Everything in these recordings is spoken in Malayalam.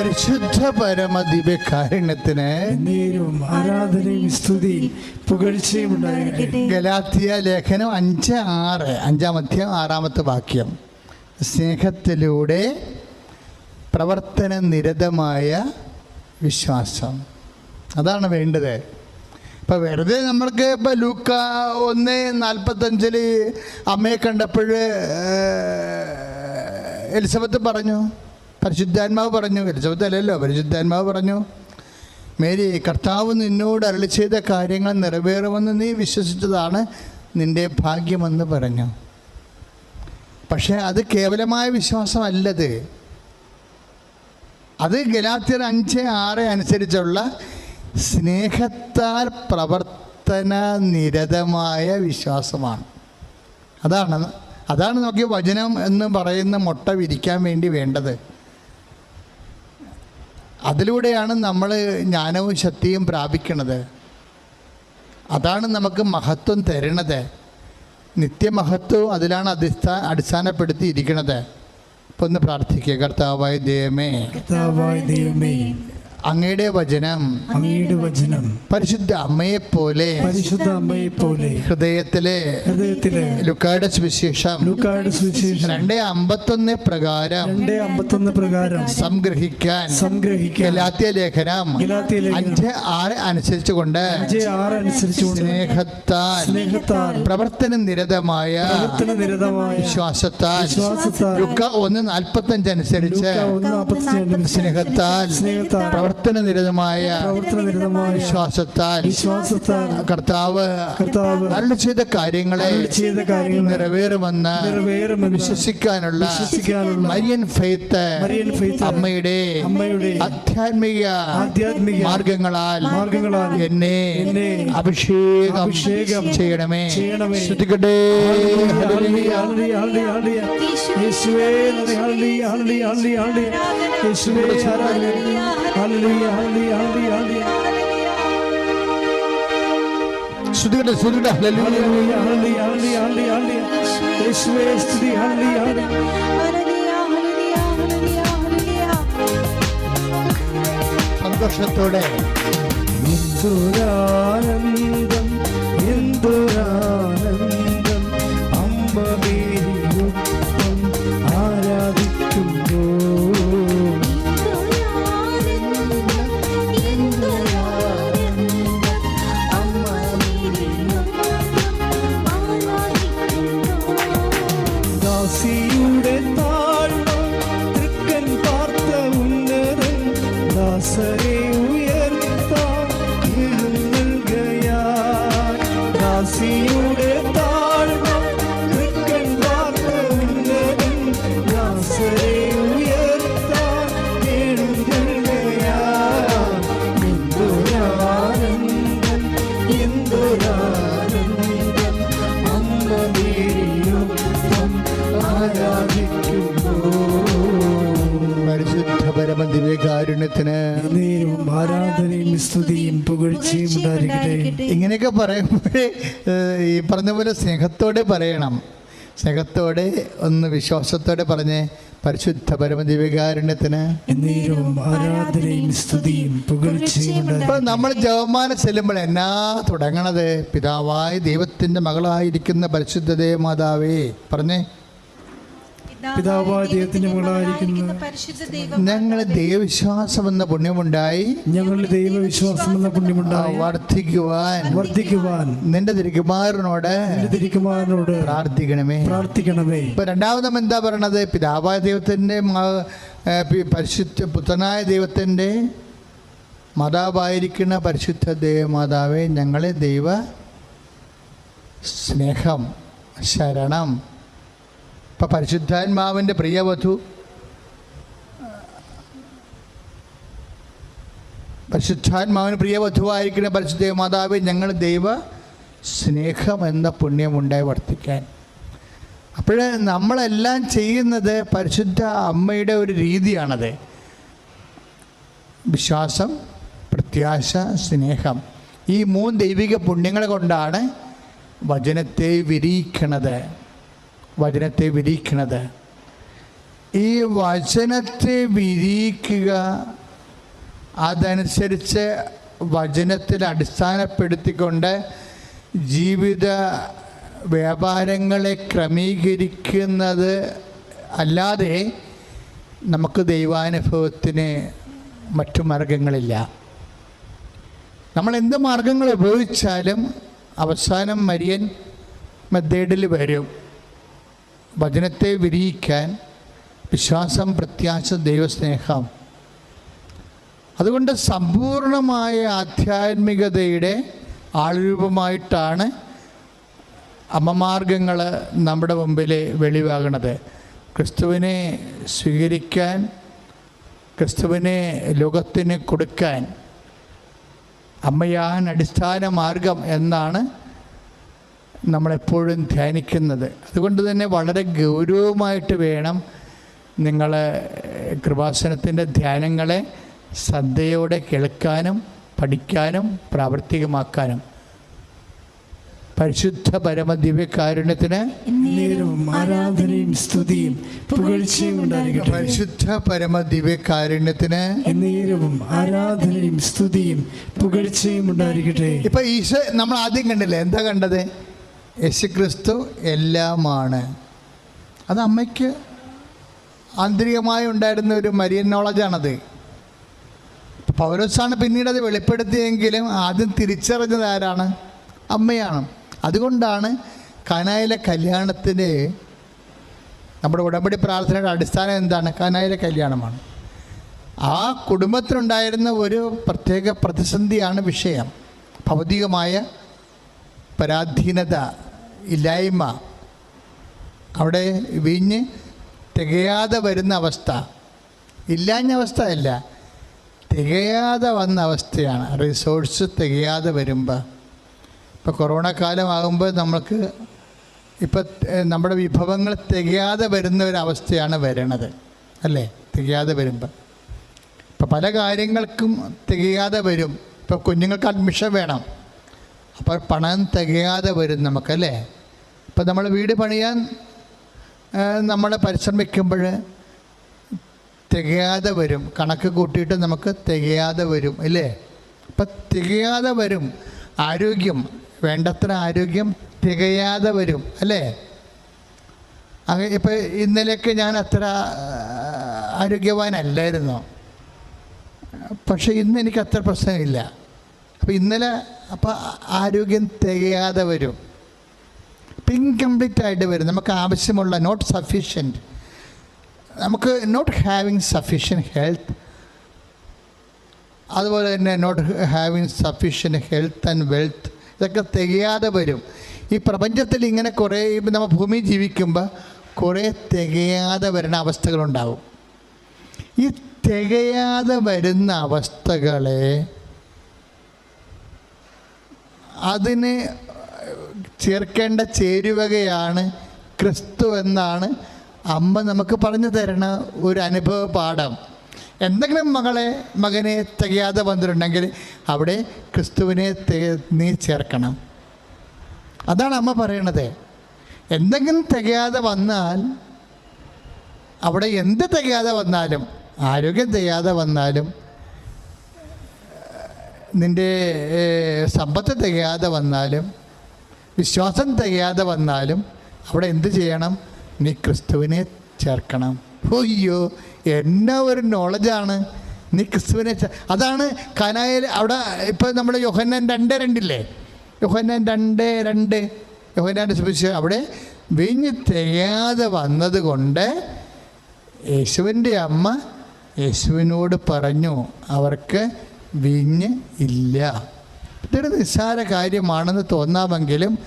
പരിശുദ്ധ പരമ ദിവ്യകാരുണ്യത്തിന് ആരാധനയും സ്തുതിയും പുകഴ്ചയും ഗലാത്തിയ ലേഖനം അഞ്ച് ആറ് അഞ്ചാം അധ്യായം ആറാമത്തെ വാക്യം. സ്നേഹത്തിലൂടെ പ്രവർത്തന നിരതമായ വിശ്വാസം. അതാണ് വേണ്ടത്. ഇപ്പം വെറുതെ നമ്മൾക്ക് ഇപ്പം ലൂക്ക ഒന്ന് നാൽപ്പത്തഞ്ചിൽ അമ്മയെ കണ്ടപ്പോൾ എലിസബത്ത് പറഞ്ഞു പരിശുദ്ധാത്മാവ് പറഞ്ഞു എലിസബത്തല്ലല്ലോ പരിശുദ്ധാത്മാവ് പറഞ്ഞു മേരി കർത്താവ് നിന്നോട് അരളി ചെയ്ത കാര്യങ്ങൾ നിറവേറുമെന്ന് നീ വിശ്വസിച്ചതാണ് നിന്റെ ഭാഗ്യമെന്ന് പറഞ്ഞു. പക്ഷേ അത് കേവലമായ വിശ്വാസമല്ലത്. അത് ഗലാത്തിയർ അഞ്ച് ആറ് അനുസരിച്ചുള്ള സ്നേഹത്താൽ പ്രവർത്തന നിരതമായ വിശ്വാസമാണ്. അതാണ് അതാണ് നോക്കിയ വചനം എന്ന് പറയുന്ന മുട്ട വിരിക്കാൻ വേണ്ടി വേണ്ടത്. അതിലൂടെയാണ് നമ്മൾ ജ്ഞാനവും ശക്തിയും പ്രാപിക്കണത്. അതാണ് നമുക്ക് മഹത്വം തരണത്. നിത്യമഹത്വവും അതിലാണ് അധിസ്ഥാ അടിസ്ഥാനപ്പെടുത്തിയിരിക്കുന്നത് ഒന്ന് പ്രാർത്ഥിക്കുക കർത്താവായ ദൈവമേ. കർത്താവായ ദൈവമേ. അങ്ങയുടെ വചനം. അങ്ങയുടെ വചനം. പരിശുദ്ധ അമ്മയെ പോലെ. പരിശുദ്ധ അമ്മയെ പോലെ. ഹൃദയത്തിലെ. ഹൃദയത്തിലെ. ലുക്കായുടെ സുവിശേഷം. ലുക്കാട് സുവിശേഷം. രണ്ട് അമ്പത്തൊന്ന് പ്രകാരം. രണ്ട് അമ്പത്തൊന്ന് പ്രകാരം. സംഗ്രഹിക്കാൻ. സംഗ്രഹിക്കാൻ. ഗലാത്യ ലേഖനം. അഞ്ച് ആറ് അനുസരിച്ചുകൊണ്ട് അഞ്ച് ആറ് അനുസരിച്ചുകൊണ്ട് സ്നേഹത്താൽ. സ്നേഹത്താൽ. പ്രവർത്തന നിരതമായ. പ്രവർത്തന നിരതമായ. വിശ്വാസത്താൽ. വിശ്വാസത്താൽ. ലുക്ക ഒന്ന് നാൽപ്പത്തഞ്ച് അനുസരിച്ച്. സ്നേഹത്താൽ. സ്നേഹത്താൽ. പ്രവർത്തന നിരതമായ വിശ്വാസത്താൽ വിശ്വാസത്താൽ കർത്താവ് കർത്താവ് അരുളി ചെയ്ത കാര്യങ്ങളെ ചെയ്ത കാര്യങ്ങൾ നിറവേറുമെന്ന് നിറവേറുമെന്ന് വിശ്വസിക്കാനുള്ള വിശ്വസിക്കാനുള്ള മരിയൻ ഫെയ്ത്ത് മരിയൻ ഫെയ്ത്ത് അമ്മയുടെ അമ്മയുടെ ആധ്യാത്മിക ആധ്യാത്മിക മാർഗങ്ങളാൽ മാർഗങ്ങളാൽ എന്നെ എന്നെ അഭിഷേകം അഭിഷേകം ചെയ്യണമേ ചെയ്യണമേ. ശ്രദ്ധിക്കട്ടെ. യേശുവേ. യേശുവേ ഹല്ലേലൂയാ ഹല്ലേലൂയാ ഹല്ലേലൂയ, ഹല്ലേലൂയ. ശ്രുതികട്ടെ ശ്രുതികട്ടെ ഹല്ലേലൂയാ ഹല്ലേലൂയ, ഹല്ലേലൂയ, ഹല്ലേലൂയ. യേശുവേ സ്തുതി ഹല്ലേലൂയ, ഹല്ലേലൂയ. സന്തോഷത്തോടെ എന്തൊരാനന്ദം എന്തൊരാനന്ദം അമ്മ പറഞ്ഞ പോലെ സ്നേഹത്തോടെ പറയണം. സ്നേഹത്തോടെ ഒന്ന് വിശ്വാസത്തോടെ പറഞ്ഞ് പരിശുദ്ധ പരമദീപകാരുണ്യത്തിന് ഇപ്പൊ നമ്മൾ ജവമാനം ചെല്ലുമ്പോൾ എന്നാ തുടങ്ങണത്? പിതാവായ ദൈവത്തിന്റെ മകളായിരിക്കുന്ന പരിശുദ്ധ ദേവമാതാവേ പറഞ്ഞേ പിതാവായ ദൈവത്തിന്റെ മകളായിരിക്കുന്ന ഞങ്ങൾ ദൈവവിശ്വാസം എന്ന പുണ്യമുണ്ടായി. ഞങ്ങളുടെ ദൈവവിശ്വാസം എന്ന പുണ്യമുണ്ടായി. വർദ്ധിക്കുവാൻ. വർദ്ധിക്കുവാൻ. നിന്റെ തിരുക്കുമാരനോട് തിരിക്കുമാരനോട് പ്രാർത്ഥിക്കണമേ. പ്രാർത്ഥിക്കണമേ. ഇപ്പൊ രണ്ടാമതും എന്താ പറയണത്? പിതാവായ പി- പരിശുദ്ധ പുത്രനായ ദൈവത്തിന്റെ മാതാവായിരിക്കുന്ന പരിശുദ്ധ ദേവമാതാവെ ഞങ്ങളെ ദൈവ സ്നേഹം ശരണം ഇപ്പം പരിശുദ്ധാത്മാവിന്റെ പ്രിയവധു പരിശുദ്ധാത്മാവിന് പ്രിയവധുവായിരിക്കുന്ന പരിശുദ്ധ മാതാവ് ഞങ്ങൾ ദൈവ സ്നേഹം എന്ന പുണ്യം ഉണ്ടായി വർത്തിക്കാൻ. അപ്പോൾ നമ്മളെല്ലാം ചെയ്യുന്നത് പരിശുദ്ധ അമ്മയുടെ ഒരു രീതിയാണത്. വിശ്വാസം പ്രത്യാശ സ്നേഹം. ഈ മൂന്ന് ദൈവിക പുണ്യങ്ങൾ കൊണ്ടാണ് വചനത്തെ വിരിയിക്കണത്. വചനത്തെ വിരിയിക്കണത്. ഈ വചനത്തെ വിരിയിക്കുക അതനുസരിച്ച് വചനത്തിൽ അടിസ്ഥാനപ്പെടുത്തിക്കൊണ്ട് ജീവിത വ്യാപാരങ്ങളെ ക്രമീകരിക്കുന്നത് അല്ലാതെ നമുക്ക് ദൈവാനുഭവത്തിന് മറ്റു മാർഗങ്ങളില്ല. നമ്മൾ എന്ത് മാർഗങ്ങൾ ഉപയോഗിച്ചാലും അവസാനം മരിയൻ മെത്തേഡിൽ വരും. വചനത്തെ വിരിയിക്കാൻ വിശ്വാസം പ്രത്യാശ ദൈവസ്നേഹം. അതുകൊണ്ട് സമ്പൂർണമായ ആധ്യാത്മികതയുടെ ആൾരൂപമായിട്ടാണ് അമ്മമാർഗങ്ങൾ നമ്മുടെ മുമ്പിൽ വെളിവാകണത്. ക്രിസ്തുവിനെ സ്വീകരിക്കാൻ ക്രിസ്തുവിനെ ലോകത്തിന് കൊടുക്കാൻ അമ്മയാൻ അടിസ്ഥാന മാർഗം എന്നാണ് നമ്മളെപ്പോഴും ധ്യാനിക്കുന്നത്. അതുകൊണ്ട് തന്നെ വളരെ ഗൗരവമായിട്ട് വേണം നിങ്ങൾ കൃപാസനത്തിന്റെ ധ്യാനങ്ങളെ ശ്രദ്ധയോടെ കേൾക്കാനും പഠിക്കാനും പ്രാവർത്തികമാക്കാനും. പരിശുദ്ധ പരമ ദിവ്യകാരുണ്യത്തിന് ആരാധനയും സ്തുതിയും പുകഴ്ചയും ഉണ്ടായിരിക്കട്ടെ. പരിശുദ്ധ പരമദിവ്യകാരുണ്യത്തിന് എന്നേരവും ആരാധനയും സ്തുതിയും പുകഴ്ചയും ഉണ്ടായിരിക്കട്ടെ. ഇപ്പൊ ഈശോ നമ്മൾ ആദ്യം കണ്ടില്ലേ? എന്താ കണ്ടത്? യേശുക്രിസ്തു എല്ലാമാണ്. അത് അമ്മയ്ക്ക് ആന്തരികമായി ഉണ്ടായിരുന്ന ഒരു മരിയൻ നോളജാണത് പൗരസാണ് പിന്നീട് അത് വെളിപ്പെടുത്തിയെങ്കിലും ആദ്യം തിരിച്ചറിഞ്ഞത് ആരാണ്? അമ്മയാണ്. അതുകൊണ്ടാണ് കനായിലെ കല്യാണത്തിന് നമ്മുടെ ഉടമ്പടി പ്രാർത്ഥനയുടെ അടിസ്ഥാനം എന്താണ്? കനായിലെ കല്യാണമാണ്. ആ കുടുംബത്തിനുണ്ടായിരുന്ന ഒരു പ്രത്യേക പ്രതിസന്ധിയാണ് വിഷയം. ഭൗതികമായ പരാധീനത ഇല്ലായ്മ അവിടെ വീഞ്ഞ് തികയാതെ വരുന്ന അവസ്ഥ. ഇല്ലാഞ്ഞ അവസ്ഥ അല്ല. തികയാതെ വന്ന അവസ്ഥയാണ്. റിസോഴ്സ് തികയാതെ വരുമ്പോൾ ഇപ്പോൾ കൊറോണ കാലമാകുമ്പോൾ നമുക്ക് ഇപ്പം നമ്മുടെ വിഭവങ്ങൾ തികയാതെ വരുന്ന ഒരവസ്ഥയാണ് വരണത്. അല്ലേ? തികയാതെ വരുമ്പോൾ ഇപ്പം പല കാര്യങ്ങൾക്കും തികയാതെ വരും. ഇപ്പോൾ കുഞ്ഞുങ്ങൾക്ക് അഡ്മിഷൻ വേണം. അപ്പോൾ പണം തികയാതെ വരും നമുക്കല്ലേ? ഇപ്പം നമ്മൾ വീട് പണിയാൻ നമ്മൾ പരിശ്രമിക്കുമ്പോൾ തികയാതെ വരും. കണക്ക് കൂട്ടിയിട്ട് നമുക്ക് തികയാതെ വരും അല്ലേ അപ്പം തികയാതെ വരും. ആരോഗ്യം വേണ്ടത്ര ആരോഗ്യം തികയാതെ വരും അല്ലേ? ഇപ്പം ഇന്നലെയൊക്കെ ഞാൻ അത്ര ആരോഗ്യവാനല്ലായിരുന്നു. പക്ഷേ ഇന്ന് എനിക്ക് അത്ര പ്രശ്നമില്ല. അപ്പോൾ ഇന്നലെ അപ്പോൾ ആരോഗ്യം തികയാതെ വരും. അപ്പം ഇൻകംപ്ലീറ്റ് ആയിട്ട് വരും. നമുക്ക് ആവശ്യമുള്ള നോട്ട് സഫീഷ്യന്റ് നമുക്ക് നോട്ട് ഹാവിങ് സഫീഷ്യന്റ് ഹെൽത്ത് അതുപോലെ തന്നെ not having sufficient health and wealth ഇതൊക്കെ തികയാതെ വരും. ഈ പ്രപഞ്ചത്തിൽ ഇങ്ങനെ കുറേ നമ്മൾ ഭൂമി ജീവിക്കുമ്പോൾ കുറേ തികയാതെ വരുന്ന അവസ്ഥകളുണ്ടാവും. ഈ തികയാതെ വരുന്ന അവസ്ഥകളെ അതിന് ചേർക്കേണ്ട ചേരുവകയാണ് ക്രിസ്തു എന്നാണ് അമ്മ നമുക്ക് പറഞ്ഞു തരണ ഒരു അനുഭവ പാഠം. എന്തെങ്കിലും മകളെ മകനെ തികയാതെ വന്നിട്ടുണ്ടെങ്കിൽ അവിടെ ക്രിസ്തുവിനെ നീ ചേർക്കണം. അതാണ് അമ്മ പറയണത്. എന്തെങ്കിലും തികയാതെ വന്നാൽ അവിടെ എന്ത് തികയാതെ വന്നാലും ആരോഗ്യം തികയാതെ വന്നാലും നിന്റെ സമ്പത്ത് തികയാതെ വന്നാലും വിശ്വാസം തികയാതെ വന്നാലും അവിടെ എന്ത് ചെയ്യണം? നീ ക്രിസ്തുവിനെ ചേർക്കണം. അയ്യോ എന്നാ ഒരു നോളജാണ് നീ ക്രിസ്തുവിനെ അതാണ് കനായിൽ അവിടെ ഇപ്പം നമ്മൾ യോഹന്നാൻ രണ്ട് രണ്ടില്ലേ? യോഹന്നാൻ രണ്ട് രണ്ട്. യോഹന്നാന്റെ സുവിശേഷം. അവിടെ വിഞ്ഞ് തികയാതെ വന്നതുകൊണ്ട് യേശുവിന്റെ അമ്മ യേശുവിനോട് പറഞ്ഞു അവർക്ക് വീഞ്ഞ് ഇല്ല. ഇതൊരു നിസ്സാര കാര്യമാണെന്ന് തോന്നാമെങ്കിലും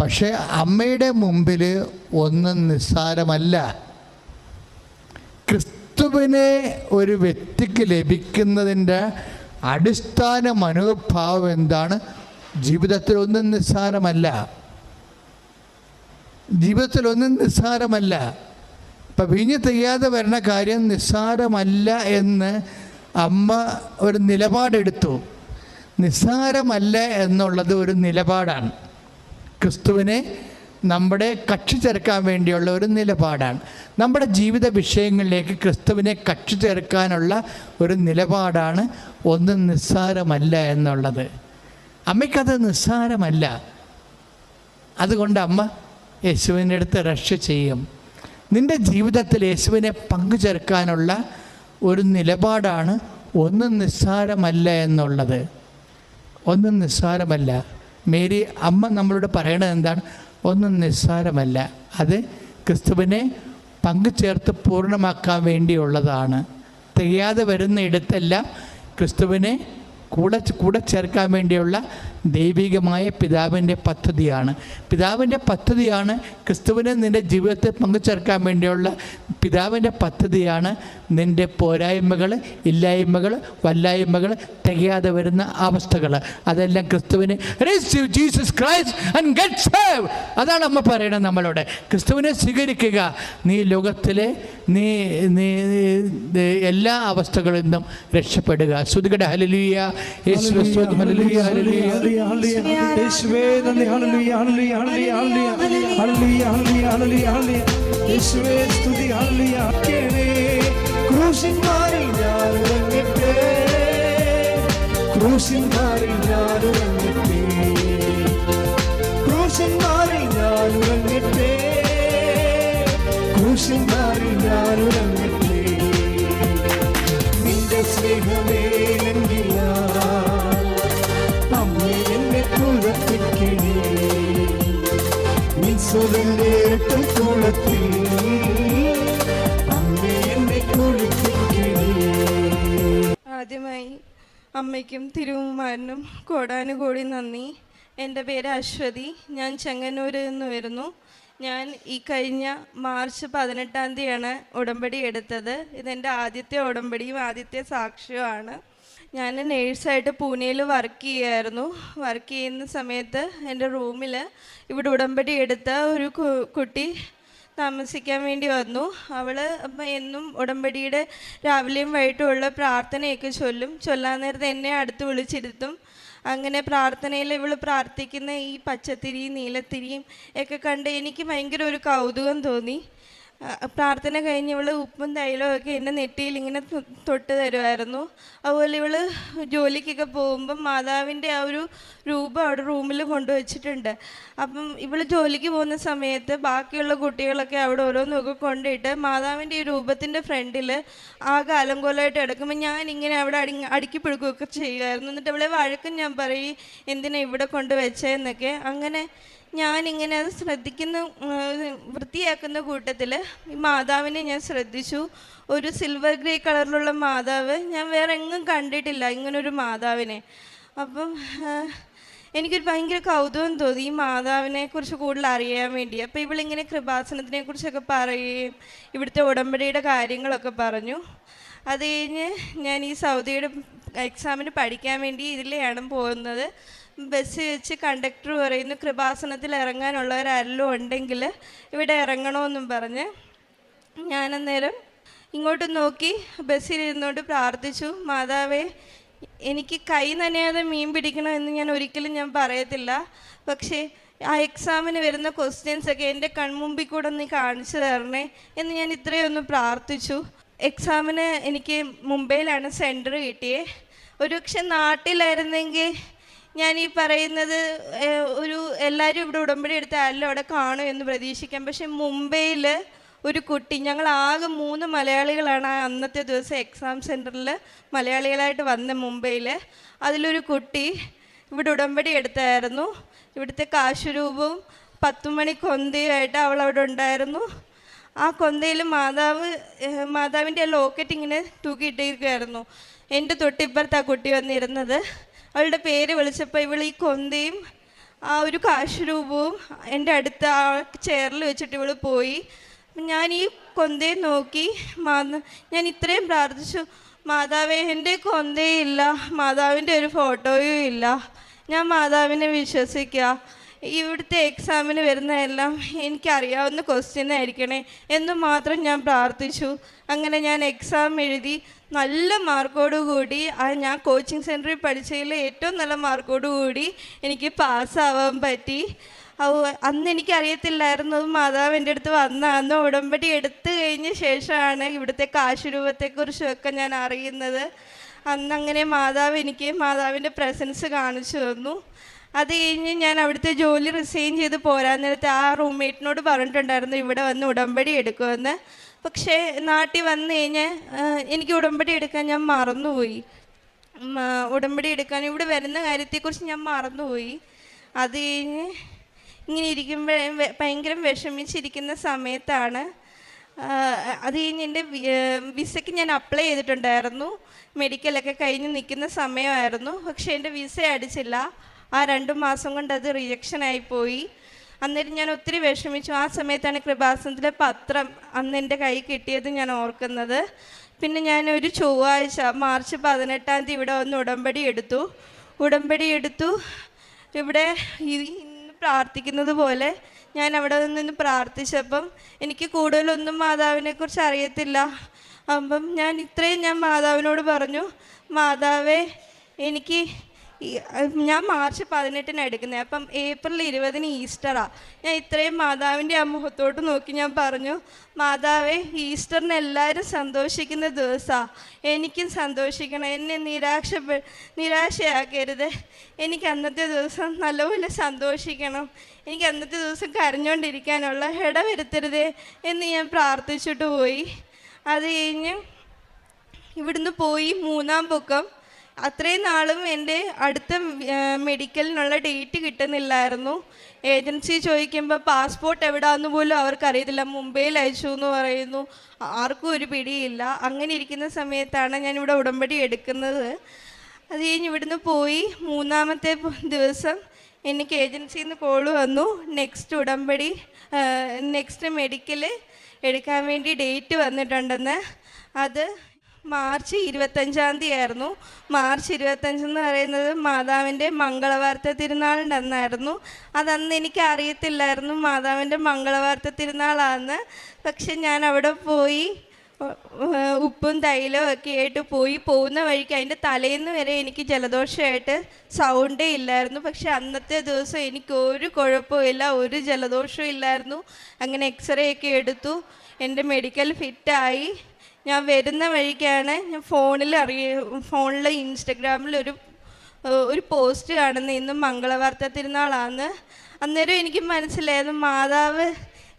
പക്ഷേ അമ്മയുടെ മുമ്പിൽ ഒന്നും നിസ്സാരമല്ല. ക്രിസ്തുവിനെ ഒരു വ്യക്തിക്ക് ലഭിക്കുന്നതിന്റെ അടിസ്ഥാന മനോഭാവം എന്താണ്? ജീവിതത്തിൽ ഒന്നും നിസ്സാരമല്ല. ജീവിതത്തിൽ ഒന്നും നിസ്സാരമല്ല. ഇപ്പം വീഞ്ഞ് തികയാതെ വരുന്ന കാര്യം നിസ്സാരമല്ല എന്ന് അമ്മ ഒരു നിലപാടെടുത്തു. നിസ്സാരമല്ല എന്നുള്ളത് ഒരു നിലപാടാണ്. ക്രിസ്തുവിനെ നമ്മുടെ കക്ഷി ചേർക്കാൻ വേണ്ടിയുള്ള ഒരു നിലപാടാണ്. നമ്മുടെ ജീവിത വിഷയങ്ങളിലേക്ക് ക്രിസ്തുവിനെ കക്ഷി ചേർക്കാനുള്ള ഒരു നിലപാടാണ് ഒന്നും നിസ്സാരമല്ല എന്നുള്ളത്. അമ്മയ്ക്കത് നിസ്സാരമല്ല. അതുകൊണ്ട് അമ്മ യേശുവിന്റെ അടുത്ത് രക്ഷ ചെയ്യും. നിന്റെ ജീവിതത്തിൽ യേശുവിനെ പങ്കുചേർക്കാനുള്ള ഒരു നിലപാടാണ് ഒന്നും നിസ്സാരമല്ല എന്നുള്ളത്. ഒന്നും നിസ്സാരമല്ല. മേരി അമ്മ നമ്മളോട് പറയണത് എന്താണ്? ഒന്നും നിസ്സാരമല്ല. അത് ക്രിസ്തുവിനെ പങ്കുചേർത്ത് പൂർണമാക്കാൻ വേണ്ടിയുള്ളതാണ്. തികയാതെ വരുന്ന ഇടത്തെല്ലാം ക്രിസ്തുവിനെ കൂടെ കൂടെ ചേർക്കാൻ വേണ്ടിയുള്ള ദൈവികമായ പിതാവിന്റെ പദ്ധതിയാണ്. പിതാവിന്റെ പദ്ധതിയാണ് ക്രിസ്തുവിനെ നിന്റെ ജീവിതത്തിൽ പങ്കുചേർക്കാൻ വേണ്ടിയുള്ള പിതാവിന്റെ പദ്ധതിയാണ് നിന്റെ പോരായ്മകൾ ഇല്ലായ്മകൾ വല്ലായ്മകൾ തികയാതെ വരുന്ന അവസ്ഥകൾ. അതെല്ലാം ക്രിസ്തുവിനെ "Receive Jesus Christ and get save. അതാണ് അമ്മ പറയണത് നമ്മളോട്. ക്രിസ്തുവിനെ സ്വീകരിക്കുക. നീ ലോകത്തിലെ നീ നീ എല്ലാ അവസ്ഥകളിൽ നിന്നും രക്ഷപ്പെടുക. ശ്രുതികട ഹലലിയ യേശു സ്തുതി, ഹല്ലേലൂയ, ഹല്ലേലൂയ. യേശുവേ നന്ദി hallelujah hallelujah hallelujah hallelujah hallelujah hallelujah hallelujah യേശുവേ സ്തുതി ഹല്ലേലൂയ കേണേ ക്രൂശിന്മാരിൽ ഞാൻ ഉറങ്ങട്ടെ ക്രൂശിന്മാരിൽ ഞാൻ ഉറങ്ങട്ടെ ക്രൂശിന്മാരിൽ ഞാൻ ഉറങ്ങട്ടെ ക്രൂശിന്മാരിൽ ഞാൻ ഉറങ്ങട്ടെ നിന്റെ സ്നേഹമേ ആദ്യമായി അമ്മയ്ക്കും തിരുവുമാരനും കോടാനുകോടി നന്ദി. എന്റെ പേര് അശ്വതി. ഞാൻ ചെങ്ങന്നൂരിൽ നിന്ന് വരുന്നു. ഞാൻ ഈ കഴിഞ്ഞ മാർച്ച് പതിനെട്ടാം തീയതിയാണ് ഉടമ്പടി എടുത്തത്. ഇതെന്റെ ആദ്യത്തെ ഉടമ്പടിയും ആദ്യത്തെ സാക്ഷ്യവുമാണ്. ഞാൻ നേഴ്സായിട്ട് പൂനെയിൽ വർക്ക് ചെയ്യായിരുന്നു. വർക്ക് ചെയ്യുന്ന സമയത്ത് എന്റെ റൂമിൽ ഇവിടെ ഉടമ്പടി എടുത്ത ഒരു കുട്ടി താമസിക്കാൻ വേണ്ടി വന്നു. അവൾ അപ്പം എന്നും ഉടമ്പടിയുടെ രാവിലെയും വൈകിട്ടുമുള്ള പ്രാർത്ഥനയൊക്കെ ചൊല്ലും. ചൊല്ലാൻ നേരത്തെ എന്നെ അടുത്ത് വിളിച്ചിരുത്തും. അങ്ങനെ പ്രാർത്ഥനയിൽ ഇവൾ പ്രാർത്ഥിക്കുന്ന ഈ പച്ചത്തിരിയും നീലത്തിരിയും ഒക്കെ കണ്ട് എനിക്ക് ഭയങ്കര ഒരു കൗതുകം തോന്നി. പ്രാർത്ഥന കഴിഞ്ഞ് ഇവൾ ഉപ്പും തൈലവും ഒക്കെ എന്റെ നെറ്റിയിൽ ഇങ്ങനെ തൊട്ട് തരുമായിരുന്നു അതുപോലെ ഇവൾ ജോലിക്കൊക്കെ പോകുമ്പം മാതാവിന്റെ ആ ഒരു രൂപം അവിടെ റൂമിൽ കൊണ്ടുവച്ചിട്ടുണ്ട്. അപ്പം ഇവൾ ജോലിക്ക് പോകുന്ന സമയത്ത് ബാക്കിയുള്ള കുട്ടികളൊക്കെ അവിടെ ഓരോന്നൊക്കെ കൊണ്ടിട്ട് മാതാവിന്റെ ഈ രൂപത്തിന്റെ ഫ്രണ്ടിൽ ആ കാലം കോലമായിട്ട് എടുക്കുമ്പോൾ ഞാൻ ഇങ്ങനെ അവിടെ അടി അടുക്കി പിടുക്കുകയൊക്കെ ചെയ്യുമായിരുന്നു എന്നിട്ട് അവളെ വഴക്കും ഞാൻ പറയും എന്തിനാ ഇവിടെ കൊണ്ട് എന്നൊക്കെ. അങ്ങനെ ഞാനിങ്ങനെ അത് ശ്രദ്ധിക്കുന്ന വൃത്തിയാക്കുന്ന കൂട്ടത്തിൽ ഈ മാതാവിനെ ഞാൻ ശ്രദ്ധിച്ചു. ഒരു സിൽവർ ഗ്രേ കളറിലുള്ള മാതാവ് ഞാൻ വേറെ എങ്ങും കണ്ടിട്ടില്ല ഇങ്ങനൊരു മാതാവിനെ. അപ്പം എനിക്കൊരു ഭയങ്കര കൗതുകം തോന്നി ഈ മാതാവിനെ കുറിച്ച് കൂടുതൽ അറിയാൻ വേണ്ടി. അപ്പോൾ ഇവളിങ്ങനെ കൃപാസനത്തിനെ കുറിച്ചൊക്കെ പറയുകയും ഇവിടുത്തെ ഉടമ്പടിയുടെ കാര്യങ്ങളൊക്കെ പറഞ്ഞു. അത് കഴിഞ്ഞ് ഞാൻ ഈ സൗദിയുടെ എക്സാമിന് പഠിക്കാൻ വേണ്ടി ഇതിലെയാണ് പോകുന്നത്. ബസ് വെച്ച് കണ്ടക്ടർ പറയുന്നു കൃപാസനത്തിൽ ഇറങ്ങാനുള്ളവരാരെല്ലാം ഉണ്ടെങ്കിൽ ഇവിടെ ഇറങ്ങണമെന്നും പറഞ്ഞ് ഞാനന്നേരം ഇങ്ങോട്ട് നോക്കി ബസ്സിൽ ഇരുന്നോണ്ട് പ്രാർത്ഥിച്ചു മാതാവേ എനിക്ക് കൈ നനയാതെ മീൻ പിടിക്കണമെന്ന് ഞാൻ ഒരിക്കലും ഞാൻ പറയത്തില്ല. പക്ഷേ ആ എക്സാമിന് വരുന്ന ക്വസ്റ്റ്യൻസ് ഒക്കെ എന്റെ കൺമുമ്പിൽ കൂടെ ഒന്ന് കാണിച്ചു തരണേ എന്ന് ഞാൻ ഇത്രയൊന്ന് പ്രാർത്ഥിച്ചു. എക്സാമിന് എനിക്ക് മുംബൈയിലാണ് സെന്റർ കിട്ടിയേ. ഒരുപക്ഷെ നാട്ടിലായിരുന്നെങ്കിൽ ഞാൻ ഈ പറയുന്നത് ഒരു എല്ലാവരും ഇവിടെ ഉടമ്പടി എടുത്ത ആരെല്ലാം അവിടെ കാണും എന്ന് പ്രതീക്ഷിക്കാം. പക്ഷെ മുംബൈയിൽ ഒരു കുട്ടി ഞങ്ങൾ ആകെ മൂന്ന് മലയാളികളാണ് അന്നത്തെ ദിവസം എക്സാം സെന്ററിൽ മലയാളികളായിട്ട് വന്ന മുംബൈയിൽ. അതിലൊരു കുട്ടി ഇവിടെ ഉടമ്പടി എടുത്തായിരുന്നു. ഇവിടുത്തെ കാശുരൂപവും പത്തുമണി കൊന്തയുമായിട്ട് അവൾ അവിടെ ഉണ്ടായിരുന്നു. ആ കൊന്തയിൽ മാതാവ് മാതാവിന്റെ ലോക്കറ്റ് ഇങ്ങനെ തൂക്കിയിട്ടിരിക്കുമായിരുന്നു എന്റെ തൊട്ടിപ്പുറത്ത് ആ കുട്ടി വന്നിരുന്നത്. അവളുടെ പേര് വിളിച്ചപ്പോൾ ഇവൾ ഈ കൊന്തയും ആ ഒരു കാശുരൂപവും എന്റെ അടുത്ത് ആ ചെയറിൽ വെച്ചിട്ട് ഇവൾ പോയി. ഞാൻ ഈ കൊന്തയെ നോക്കി ഞാൻ ഇത്രയും പ്രാർത്ഥിച്ചു മാതാവേ എന്റെ കൊന്തയില്ല മാതാവിന്റെ ഒരു ഫോട്ടോയും ഇല്ല. ഞാൻ മാതാവിനെ വിശ്വസിക്കുക ഇവിടുത്തെ എക്സാമിന് വരുന്നതെല്ലാം എനിക്കറിയാവുന്ന ക്വസ്റ്റ്യൻ ആയിരിക്കണേ എന്ന് മാത്രം ഞാൻ പ്രാർത്ഥിച്ചു. അങ്ങനെ ഞാൻ എക്സാം എഴുതി നല്ല മാർക്കോടുകൂടി ഞാൻ കോച്ചിങ് സെന്ററിൽ പഠിച്ചതിൽ ഏറ്റവും നല്ല മാർക്കോടുകൂടി എനിക്ക് പാസ്സാവാൻ പറ്റി. അന്ന് എനിക്കറിയത്തില്ലായിരുന്നു മാതാവ് എന്റെ അടുത്ത് വന്ന. അന്ന് ഉടമ്പടി എടുത്തു കഴിഞ്ഞ ശേഷമാണ് ഇവിടുത്തെ കാശുരൂപത്തെക്കുറിച്ചൊക്കെ ഞാൻ അറിയുന്നത്. അന്ന് അങ്ങനെ മാതാവ് എനിക്ക് മാതാവിന്റെ പ്രസൻസ് കാണിച്ചു തന്നു. അത് കഴിഞ്ഞ് ഞാൻ അവിടുത്തെ ജോലി റിസൈൻ ചെയ്ത് പോരാൻ നേരത്തെ ആ റൂംമേറ്റിനോട് പറഞ്ഞിട്ടുണ്ടായിരുന്നു ഇവിടെ വന്ന് ഉടമ്പടി എടുക്കുമെന്ന്. പക്ഷേ നാട്ടിൽ വന്നു കഴിഞ്ഞ് എനിക്ക് ഉടമ്പടി എടുക്കാൻ ഞാൻ മറന്നുപോയി. ഉടമ്പടി എടുക്കാൻ ഇവിടെ വരുന്ന കാര്യത്തെക്കുറിച്ച് ഞാൻ മറന്നുപോയി. അത് കഴിഞ്ഞ് ഇങ്ങനെ ഇരിക്കുമ്പോൾ ഭയങ്കര വിഷമിച്ചിരിക്കുന്ന സമയത്താണ് അത് കഴിഞ്ഞ് എന്റെ വിസയ്ക്ക് ഞാൻ അപ്ലൈ ചെയ്തിട്ടുണ്ടായിരുന്നു. മെഡിക്കലൊക്കെ കഴിഞ്ഞ് നിൽക്കുന്ന സമയമായിരുന്നു. പക്ഷേ എന്റെ വിസ അടിച്ചില്ല. ആ രണ്ട് മാസം കൊണ്ട് അത് റിജക്ഷൻ ആയിപ്പോയി. അന്നേരം ഞാൻ ഒത്തിരി വിഷമിച്ചു. ആ സമയത്താണ് കൃപാസനത്തിലെ പത്രം അന്ന് എന്റെ കൈ കിട്ടിയത് ഞാൻ ഓർക്കുന്നത്. പിന്നെ ഞാൻ ഒരു ചൊവ്വാഴ്ച മാർച്ച് പതിനെട്ടാം തീയതി ഇവിടെ ഒന്ന് ഉടമ്പടി എടുത്തു. ഉടമ്പടി എടുത്തു. ഇവിടെ ഇന്ന് പ്രാർത്ഥിക്കുന്നത് പോലെ ഞാൻ അവിടെ നിന്ന് പ്രാർത്ഥിച്ചപ്പം എനിക്ക് കൂടുതലൊന്നും മാതാവിനെക്കുറിച്ച് അറിയത്തില്ല. അപ്പം ഞാൻ ഇത്രയും ഞാൻ മാതാവിനോട് പറഞ്ഞു മാതാവേ എനിക്ക് ഞാൻ മാർച്ച് പതിനെട്ടിന് എടുക്കുന്നത് അപ്പം ഏപ്രിൽ ഇരുപതിന് ഈസ്റ്ററാ. ഞാൻ ഇത്രയും മാതാവിന്റെ ആ മുഖത്തോട്ട് നോക്കി ഞാൻ പറഞ്ഞു മാതാവേ ഈസ്റ്ററിന് എല്ലാവരും സന്തോഷിക്കുന്ന ദിവസമാണ് എനിക്കും സന്തോഷിക്കണം. എന്നെ നിരാശപ്പെ നിരാശയാക്കരുത്. എനിക്ക് അന്നത്തെ ദിവസം നല്ലപോലെ സന്തോഷിക്കണം. എനിക്ക് അന്നത്തെ ദിവസം കരഞ്ഞുകൊണ്ടിരിക്കാനുള്ള ഇട വരുത്തരുത് എന്ന് ഞാൻ പ്രാർത്ഥിച്ചിട്ട് പോയി. അത് കഴിഞ്ഞ് ഇവിടുന്ന് പോയി മൂന്നാം പൊക്കം. അത്രയും നാളും എന്റെ അടുത്ത മെഡിക്കലിനുള്ള ഡേറ്റ് കിട്ടുന്നില്ലായിരുന്നു. ഏജൻസി ചോദിക്കുമ്പോൾ പാസ്പോർട്ട് എവിടാന്ന് പോലും അവർക്കറിയത്തില്ല. മുംബൈയിൽ അയച്ചു എന്ന് പറയുന്നു ആർക്കും ഒരു പിടിയില്ല. അങ്ങനെ ഇരിക്കുന്ന സമയത്താണ് ഞാൻ ഇവിടെ ഉടമ്പടി എടുക്കുന്നത്. അത് കഴിഞ്ഞ് ഇവിടുന്ന് പോയി. മൂന്നാമത്തെ ദിവസം എനിക്ക് ഏജൻസിയിൽ നിന്ന് കോൾ വന്നു. നെക്സ്റ്റ് ഉടമ്പടി നെക്സ്റ്റ് മെഡിക്കൽ എടുക്കാൻ വേണ്ടി ഡേറ്റ് വന്നിട്ടുണ്ടെന്ന്. അത് മാർച്ച് ഇരുപത്തഞ്ചാം തീയതി ആയിരുന്നു മാർച്ച് ഇരുപത്തഞ്ചെന്ന് പറയുന്നത് മാതാവിന്റെ മംഗളവാർത്ത തിരുനാളിന്റെ അന്നായിരുന്നു അതന്ന് എനിക്ക് അറിയത്തില്ലായിരുന്നു മാതാവിന്റെ മംഗളവാർത്ത തിരുനാളാന്ന്. പക്ഷെ ഞാൻ അവിടെ പോയി ഉപ്പും തൈലവും ഒക്കെ ആയിട്ട് പോയി. പോകുന്ന വഴിക്ക് അതിന്റെ തലേന്ന് വരെ എനിക്ക് ജലദോഷമായിട്ട് സൗണ്ടേ ഇല്ലായിരുന്നു. പക്ഷെ അന്നത്തെ ദിവസം എനിക്ക് ഒരു കുഴപ്പമില്ല ഒരു ജലദോഷവും ഇല്ലായിരുന്നു. അങ്ങനെ എക്സ്റേ ഒക്കെ എടുത്തു. എന്റെ മെഡിക്കൽ ഫിറ്റായി. ഞാൻ വരുന്ന വഴിക്കാണ് ഞാൻ ഫോണിൽ അറിയ ഫോണിൽ ഇൻസ്റ്റഗ്രാമിൽ ഒരു ഒരു പോസ്റ്റ് കാണുന്ന. ഇന്ന് മംഗളവാർത്ത തിരുനാളാണ് അന്നേരം എനിക്ക് മനസ്സിലായത് മാതാവ്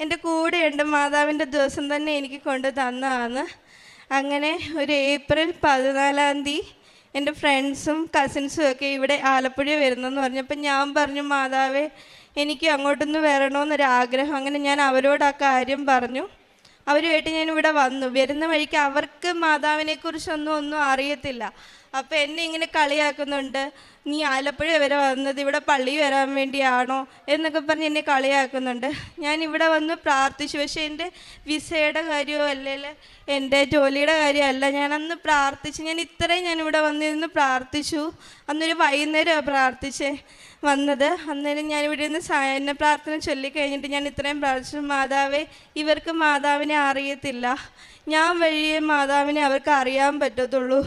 എന്റെ കൂടെയുണ്ട്. മാതാവിന്റെ ദിവസം തന്നെ എനിക്ക് കൊണ്ട് തന്നതാണ് അങ്ങനെ ഒരു ഏപ്രിൽ പതിനാലാം തീയതി എന്റെ ഫ്രണ്ട്സും കസിൻസും ഒക്കെ ഇവിടെ ആലപ്പുഴ വരുന്നെന്ന് പറഞ്ഞപ്പോൾ ഞാൻ പറഞ്ഞു മാതാവേ എനിക്ക് അങ്ങോട്ടൊന്ന് വരണമെന്നൊരു ആഗ്രഹം അങ്ങനെ ഞാൻ അവരോട് ആ കാര്യം പറഞ്ഞു. അവരുമായിട്ട് ഞാൻ ഇവിടെ വന്നു. വരുന്ന വഴിക്ക് അവർക്ക് മാതാവിനെ കുറിച്ചൊന്നും ഒന്നും അറിയത്തില്ല. അപ്പം എന്നെ ഇങ്ങനെ കളിയാക്കുന്നുണ്ട്. നീ ആലപ്പുഴ വരെ വന്നത് ഇവിടെ പള്ളി വരാൻ വേണ്ടിയാണോ എന്നൊക്കെ പറഞ്ഞ് എന്നെ കളിയാക്കുന്നുണ്ട്. ഞാൻ ഇവിടെ വന്ന് പ്രാർത്ഥിച്ചു. പക്ഷേ എന്റെ വിസയുടെ കാര്യമോ അല്ലെങ്കിൽ എന്റെ ജോലിയുടെ കാര്യമല്ല ഞാൻ അന്ന് പ്രാർത്ഥിച്ചു. ഞാൻ ഇത്രയും ഞാൻ ഇവിടെ വന്നിരുന്ന് പ്രാർത്ഥിച്ചു. അന്നൊരു വൈകുന്നേരമാണ് പ്രാർത്ഥിച്ചേ വന്നത്. അന്നേരം ഞാൻ ഇവിടെ നിന്ന് സായന പ്രാർത്ഥന ചൊല്ലിക്കഴിഞ്ഞിട്ട് ഞാൻ ഇത്രയും പ്രാർത്ഥിച്ചു. മാതാവേ ഇവർക്ക് മാതാവിനെ അറിയത്തില്ല. ഞാൻ വഴിയേ മാതാവിനെ അവർക്ക് അറിയാൻ പറ്റത്തുള്ളൂ.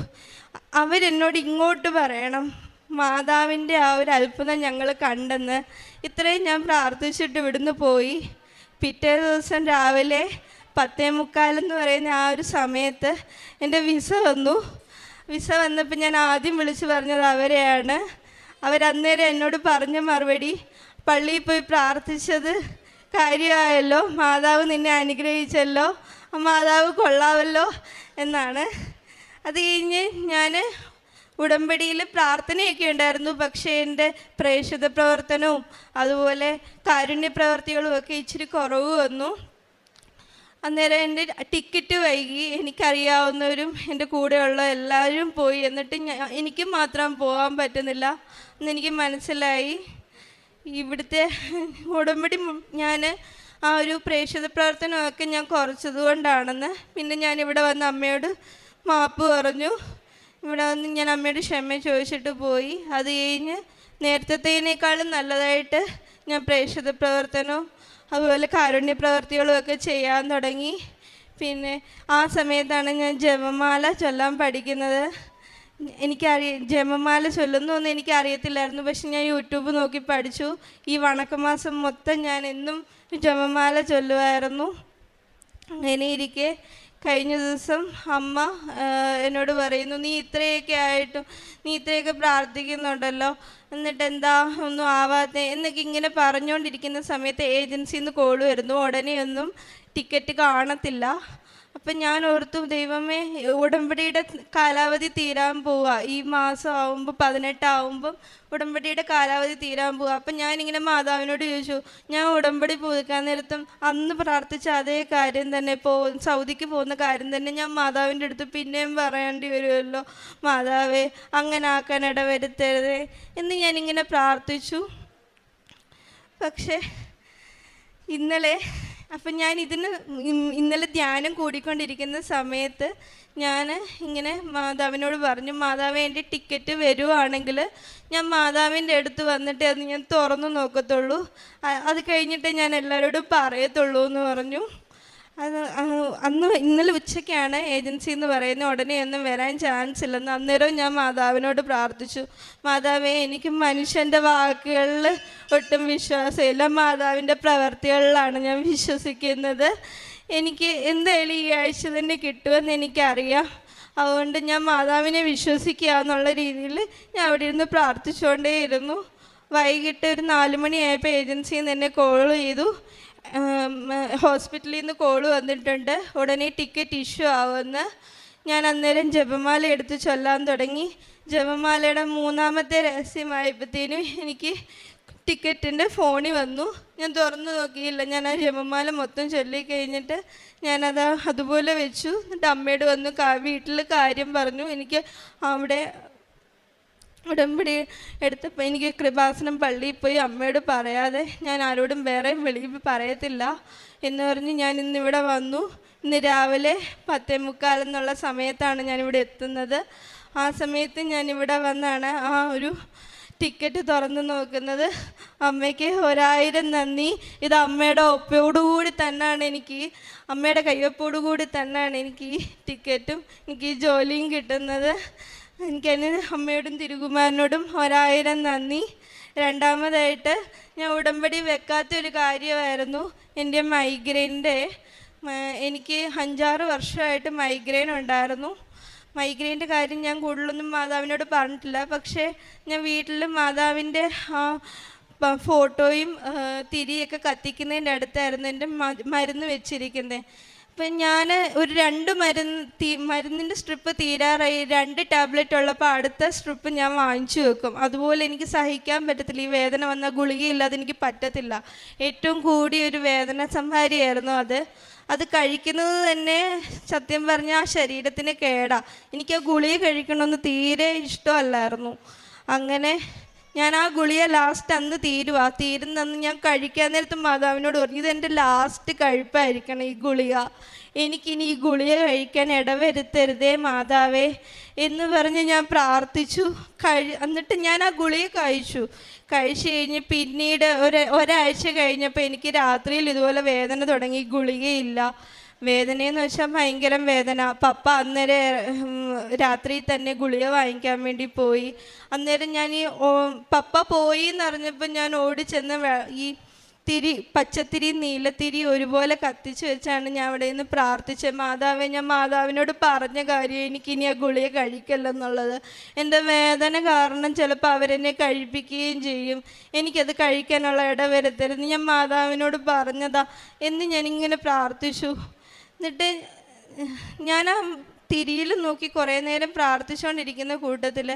അവരെന്നോട് ഇങ്ങോട്ട് പറയണം. മാതാവിന്റെ ആ ഒരു അത്ഭുതം ഞങ്ങൾ കണ്ടെന്ന് ഇത്രയും ഞാൻ പ്രാർത്ഥിച്ചിട്ട് ഇവിടുന്ന് പോയി. പിറ്റേ ദിവസം രാവിലെ പത്തേ മുക്കാലെന്ന് പറയുന്ന ആ ഒരു സമയത്ത് എന്റെ വിസ വന്നു. വിസ വന്നപ്പോൾ ഞാൻ ആദ്യം വിളിച്ച് പറഞ്ഞത് അവരെയാണ്. അവരന്നേരം എന്നോട് പറഞ്ഞ മറുപടി പള്ളിയിൽ പോയി പ്രാർത്ഥിച്ചത് കാര്യമായല്ലോ. മാതാവ് നിന്നെ അനുഗ്രഹിച്ചല്ലോ. മാതാവ് കൊള്ളാവല്ലോ എന്നാണ്. അത് കഴിഞ്ഞ് ഞാൻ ഉടമ്പടിയിൽ പ്രാർത്ഥനയൊക്കെ ഉണ്ടായിരുന്നു. പക്ഷേ എന്റെ പ്രേക്ഷിത പ്രവർത്തനവും അതുപോലെ കാരുണ്യ പ്രവർത്തികളും ഒക്കെ ഇച്ചിരി കുറവ് വന്നു. അന്നേരം എന്റെ ടിക്കറ്റ് വൈകി. എനിക്കറിയാവുന്നവരും എന്റെ കൂടെയുള്ള എല്ലാവരും പോയി. എന്നിട്ട് എനിക്ക് മാത്രം പോകാൻ പറ്റുന്നില്ല എന്നെനിക്ക് മനസ്സിലായി. ഇവിടുത്തെ ഉടമ്പടി ഞാൻ ആ ഒരു പ്രേക്ഷിത പ്രവർത്തനമൊക്കെ ഞാൻ കുറച്ചത് കൊണ്ടാണെന്ന് പിന്നെ ഞാൻ ഇവിടെ വന്ന അമ്മയോട് മാപ്പ് പറഞ്ഞു. ഇവിടെ വന്ന് ഞാൻ അമ്മയുടെ ക്ഷമ ചോദിച്ചിട്ട് പോയി. അത് കഴിഞ്ഞ് നേരത്തേനേക്കാളും നല്ലതായിട്ട് ഞാൻ പ്രേക്ഷിത പ്രവർത്തനവും അതുപോലെ കാരുണ്യ പ്രവർത്തികളും ഒക്കെ ചെയ്യാൻ തുടങ്ങി. പിന്നെ ആ സമയത്താണ് ഞാൻ ജപമാല ചൊല്ലാൻ പഠിക്കുന്നത്. എനിക്കറിയ ജപമാല ചൊല്ലുന്നൊന്നും എനിക്ക് അറിയത്തില്ലായിരുന്നു പക്ഷെ ഞാൻ യൂട്യൂബ് നോക്കി പഠിച്ചു. ഈ വണക്കമാസം മൊത്തം ഞാൻ എന്നും ജപമാല ചൊല്ലുമായിരുന്നു അങ്ങനെ ഇരിക്കെ കഴിഞ്ഞ ദിവസം അമ്മ എന്നോട് പറയുന്നു നീ ഇത്രയൊക്കെ ആയിട്ടും നീ ഇത്രയൊക്കെ പ്രാർത്ഥിക്കുന്നുണ്ടല്ലോ. എന്നിട്ട് എന്താ ഒന്നും ആവാത്ത എന്നൊക്കെ ഇങ്ങനെ പറഞ്ഞുകൊണ്ടിരിക്കുന്ന സമയത്ത് ഏജൻസിയിൽ നിന്ന് കോൾ വരുന്നു. ഉടനെ ഒന്നും ടിക്കറ്റ് കാണത്തില്ല. അപ്പം ഞാൻ ഓർത്തു ദൈവമേ ഉടമ്പടിയുടെ കാലാവധി തീരാൻ പോവുക ഈ മാസം ആവുമ്പോൾ പതിനെട്ടാവുമ്പം ഉടമ്പടിയുടെ കാലാവധി തീരാൻ പോവുക ഞാൻ ഇങ്ങനെ മാതാവിനോട് ചോദിച്ചു ഞാൻ ഉടമ്പടി പുതുക്കാൻ നേരത്തും അന്ന് പ്രാർത്ഥിച്ച അതേ കാര്യം തന്നെ പോ സൗദിക്ക് പോകുന്ന കാര്യം തന്നെ ഞാൻ മാതാവിന്റെ അടുത്ത് പിന്നെയും പറയേണ്ടി വരുമല്ലോ. മാതാവേ അങ്ങനെ ആക്കാൻ ഇടവരുത്തരുതേ എന്ന് ഞാനിങ്ങനെ പ്രാർത്ഥിച്ചു. പക്ഷേ ഇന്നലെ അപ്പം ഞാൻ ഇതിന് ഇന്നലെ ധ്യാനം കൂടിക്കൊണ്ടിരിക്കുന്ന സമയത്ത് ഞാൻ ഇങ്ങനെ മാതാവിനോട് പറഞ്ഞു മാതാവ് എന്റെ ടിക്കറ്റ് വരുവാണെങ്കിൽ ഞാൻ മാതാവിന്റെ അടുത്ത് വന്നിട്ട് അത് ഞാൻ തുറന്നു നോക്കത്തുള്ളൂ. അത് കഴിഞ്ഞിട്ടേ ഞാൻ എല്ലാവരോടും പറയത്തുള്ളൂ എന്ന് പറഞ്ഞു. അത് അന്ന് ഇന്നലെ ഉച്ചയ്ക്കാണ് ഏജൻസി എന്ന് പറയുന്ന ഉടനെ ഒന്നും വരാൻ ചാൻസ് ഇല്ലെന്ന് അന്നേരം ഞാൻ മാതാവിനോട് പ്രാർത്ഥിച്ചു. മാതാവേ എനിക്ക് മനുഷ്യന്റെ വാക്കുകളിൽ ഒട്ടും വിശ്വാസമില്ല. മാതാവിന്റെ പ്രവർത്തികളിലാണ് ഞാൻ വിശ്വസിക്കുന്നത്. എനിക്ക് എന്തായാലും ഈ ആഴ്ച തന്നെ കിട്ടുമെന്ന് എനിക്കറിയാം. അതുകൊണ്ട് ഞാൻ മാതാവിനെ വിശ്വസിക്കുക എന്നുള്ള രീതിയിൽ ഞാൻ അവിടെ ഇരുന്ന് പ്രാർത്ഥിച്ചുകൊണ്ടേയിരുന്നു. വൈകിട്ട് ഒരു നാല് മണിയായപ്പോൾ ഏജൻസിയിൽ നിന്ന് എന്നെ കോൾ ചെയ്തു. ഹോസ്പിറ്റലിൽ നിന്ന് കോൾ വന്നിട്ടുണ്ട്. ഉടനെ ടിക്കറ്റ് ഇഷ്യൂ ആവുമെന്ന്. ഞാൻ അന്നേരം ജപമാല എടുത്ത് ചൊല്ലാൻ തുടങ്ങി. ജപമാലയുടെ മൂന്നാമത്തെ രഹസ്യമായപ്പോഴത്തേനും എനിക്ക് ടിക്കറ്റിന്റെ ഫോണിൽ വന്നു. ഞാൻ തുറന്നു നോക്കിയില്ല. ഞാൻ ആ ജപമാല മൊത്തം ചൊല്ലി കഴിഞ്ഞിട്ട് ഞാനത് അതുപോലെ വെച്ചു. എന്നിട്ട് അമ്മയോട് വന്നു വീട്ടിൽ കാര്യം പറഞ്ഞു. എനിക്ക് അവിടെ ഉടമ്പടി എടുത്തപ്പോൾ എനിക്ക് കൃപാസനം പള്ളിയിൽ പോയി അമ്മയോട് പറയാതെ ഞാൻ ആരോടും വേറെ വെളിയിൽ പറയത്തില്ല എന്ന് പറഞ്ഞ് ഞാൻ ഇന്നിവിടെ വന്നു. ഇന്ന് രാവിലെ പത്തേ മുക്കാൽ എന്നുള്ള സമയത്താണ് ഞാനിവിടെ എത്തുന്നത്. ആ സമയത്ത് ഞാനിവിടെ വന്നാണ് ആ ഒരു ടിക്കറ്റ് തുറന്നു നോക്കുന്നത്. അമ്മയ്ക്ക് ഒരായിരം നന്ദി. ഇത് അമ്മയുടെ ഒപ്പയോടുകൂടി തന്നെയാണ് എനിക്ക്. അമ്മയുടെ കയ്യൊപ്പോടുകൂടി തന്നെയാണ് എനിക്ക് ടിക്കറ്റും എനിക്ക് ഈ ജോലിയും കിട്ടുന്നത്. എനിക്കതിന് അമ്മയോടും തിരുകുമാരനോടും ഒരായിരം നന്ദി. രണ്ടാമതായിട്ട് ഞാൻ ഉടമ്പടി വെക്കാത്തൊരു കാര്യമായിരുന്നു. എന്റെ മൈഗ്രെയിന്റെ എനിക്ക് അഞ്ചാറ് വർഷമായിട്ട് മൈഗ്രെയിൻ ഉണ്ടായിരുന്നു. മൈഗ്രെയിന്റെ കാര്യം ഞാൻ കൂടുതലൊന്നും മാതാവിനോട് പറഞ്ഞിട്ടില്ല. പക്ഷേ ഞാൻ വീട്ടിൽ മാതാവിന്റെ ഫോട്ടോയും തിരിയൊക്കെ കത്തിക്കുന്നതിന്റെ അടുത്തായിരുന്നു എന്റെ മരുന്ന് വെച്ചിരിക്കുന്നത്. അപ്പം ഞാൻ ഒരു രണ്ട് മരുന്ന് തീ മരുന്നിന്റെ സ്ട്രിപ്പ് തീരാറായി. രണ്ട് ടാബ്ലറ്റ് ഉള്ളപ്പോൾ അടുത്ത സ്ട്രിപ്പ് ഞാൻ വാങ്ങിച്ചു വെക്കും. അതുപോലെ എനിക്ക് സഹിക്കാൻ പറ്റത്തില്ല. ഈ വേദന വന്ന ഗുളികയില്ലാതെ എനിക്ക് പറ്റത്തില്ല. ഏറ്റവും കൂടിയ ഒരു വേദന സംഹാരിയായിരുന്നു അത്. അത് കഴിക്കുന്നത് തന്നെ സത്യം പറഞ്ഞാൽ ആ ശരീരത്തിന് കേടാ. എനിക്ക് ആ ഗുളിക കഴിക്കണമെന്ന് തീരെ ഇഷ്ടമല്ലായിരുന്നു. അങ്ങനെ ഞാൻ ആ ഗുളിയെ ലാസ്റ്റ് അന്ന് തീരുവാ. തീരുന്നന്ന് ഞാൻ കഴിക്കാൻ നേരത്ത് മാതാവിനോട് പറഞ്ഞു ഇതെന്റെ ലാസ്റ്റ് കഴിപ്പായിരിക്കണം ഈ ഗുളിക. എനിക്കിനി ഈ ഗുളിക കഴിക്കാൻ ഇടവരുത്തരുതേ മാതാവേ. എന്ന് പറഞ്ഞ് ഞാൻ പ്രാർത്ഥിച്ചു. കഴി എന്നിട്ട് ഞാൻ ആ ഗുളിക കഴിച്ചു. കഴിച്ചു കഴിഞ്ഞ് പിന്നീട് ഒരു ഒരാഴ്ച കഴിഞ്ഞപ്പോൾ എനിക്ക് രാത്രിയിൽ ഇതുപോലെ വേദന തുടങ്ങി ഗുളികയില്ല. വേദനയെന്ന് വെച്ചാൽ ഭയങ്കര വേദന. പപ്പ അന്നേരം രാത്രി തന്നെ ഗുളിക വാങ്ങിക്കാൻ വേണ്ടി പോയി. അന്നേരം ഞാൻ ഈ പപ്പ പോയി എന്നറിഞ്ഞപ്പോൾ ഞാൻ ഓടി ചെന്ന് ഈ തിരി പച്ചത്തിരി നീലത്തിരി ഒരുപോലെ കത്തിച്ചു വെച്ചാണ് ഞാൻ അവിടെ നിന്ന് പ്രാർത്ഥിച്ചത്. മാതാവെ ഞാൻ മാതാവിനോട് പറഞ്ഞ കാര്യം എനിക്കിനി ആ ഗുളിക കഴിക്കല്ലെന്നുള്ളത്. എന്റെ വേദന കാരണം ചിലപ്പോൾ അവരെന്നെ കഴിപ്പിക്കുകയും ചെയ്യും. എനിക്കത് കഴിക്കാനുള്ള ഇടവരുത്തരുത്. ഞാൻ മാതാവിനോട് പറഞ്ഞതാ. എന്ന് ഞാനിങ്ങനെ പ്രാർത്ഥിച്ചു. എന്നിട്ട് ഞാൻ ആ തിരിയിൽ നോക്കി കുറേ നേരം പ്രാർത്ഥിച്ചുകൊണ്ടിരിക്കുന്ന കൂട്ടത്തിൽ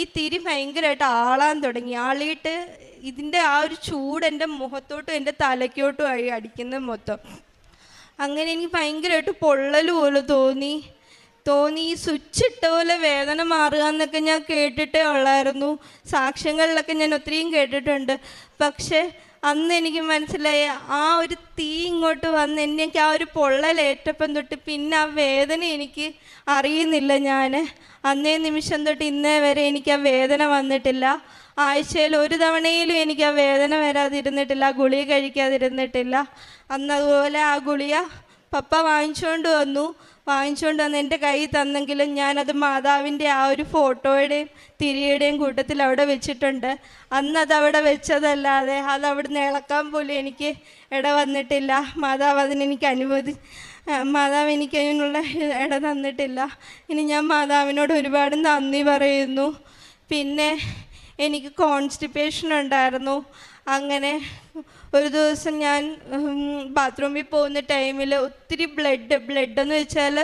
ഈ തിരി ഭയങ്കരമായിട്ട് ആളാൻ തുടങ്ങി. ആളിയിട്ട് ഇതിന്റെ ആ ഒരു ചൂട് എന്റെ മുഖത്തോട്ടും എന്റെ തലയ്ക്കോട്ടും ആയി അടിക്കുന്നത് മൊത്തം. അങ്ങനെ എനിക്ക് ഭയങ്കരമായിട്ട് പൊള്ളൽ പോലെ തോന്നി. തോന്നി ഈ സ്വിച്ച് ഇട്ട പോലെ വേദന മാറുക എന്നൊക്കെ ഞാൻ കേട്ടിട്ടേ ഉള്ളായിരുന്നു. സാക്ഷ്യങ്ങളിലൊക്കെ ഞാൻ ഒത്തിരിയും കേട്ടിട്ടുണ്ട്. പക്ഷേ അന്ന് എനിക്ക് മനസ്സിലായ ആ ഒരു തീ ഇങ്ങോട്ട് വന്ന് എനിക്ക് ആ ഒരു പൊള്ളലേറ്റപ്പം തൊട്ട് പിന്നെ ആ വേദന എനിക്ക് അറിയുന്നില്ല ഞാൻ അന്നേ നിമിഷം തൊട്ട് ഇന്നേ വരെ എനിക്ക് ആ വേദന വന്നിട്ടില്ല. ആഴ്ചയിൽ ഒരു തവണയിലും എനിക്ക് ആ വേദന വരാതിരുന്നിട്ടില്ല ആ ഗുളിക കഴിക്കാതിരുന്നിട്ടില്ല. അന്ന് അതുപോലെ ആ ഗുളിക പപ്പ വാങ്ങിച്ചുകൊണ്ട് വന്നു. വാങ്ങിച്ചുകൊണ്ട് വന്ന് എന്റെ കയ്യിൽ തന്നെങ്കിലും ഞാനത് മാതാവിന്റെ ആ ഒരു ഫോട്ടോയുടെയും തിരിയുടെയും കൂട്ടത്തിൽ അവിടെ വെച്ചിട്ടുണ്ട്. അന്ന് അത് അവിടെ വെച്ചതല്ലാതെ അത് അവിടെ ഇളക്കാൻ പോലും എനിക്ക് ഇട വന്നിട്ടില്ല. മാതാവ് അതിനെനിക്ക് അനുവദി മാതാവ് എനിക്ക് അതിനുള്ള ഇട തന്നിട്ടില്ല. ഇനി ഞാൻ മാതാവിനോട് ഒരുപാട് നന്ദി പറയുന്നു. പിന്നെ എനിക്ക് കോൺസ്റ്റിപ്പേഷൻ ഉണ്ടായിരുന്നു. അങ്ങനെ ഒരു ദിവസം ഞാൻ ബാത്റൂമിൽ പോകുന്ന ടൈമിൽ ഒത്തിരി ബ്ലഡ് ബ്ലഡ് എന്ന് വെച്ചാൽ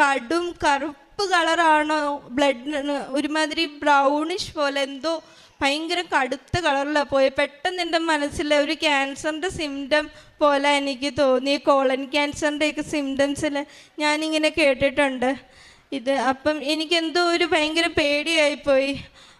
കടും കറുപ്പ് കളറാണോ ബ്ലഡ് ഒരുമാതിരി ബ്രൗണിഷ് പോലെ എന്തോ ഭയങ്കര കടുത്ത കളറിലാണ് പോയി. പെട്ടെന്ന് എന്റെ മനസ്സിൽ ഒരു ക്യാൻസറിന്റെ സിംറ്റം പോലെ എനിക്ക് തോന്നി. കോളൻ ക്യാൻസറിന്റെയൊക്കെ സിംറ്റംസിൽ ഞാനിങ്ങനെ കേട്ടിട്ടുണ്ട്. ഇത് അപ്പം എനിക്കെന്തോ ഒരു ഭയങ്കര പേടിയായിപ്പോയി.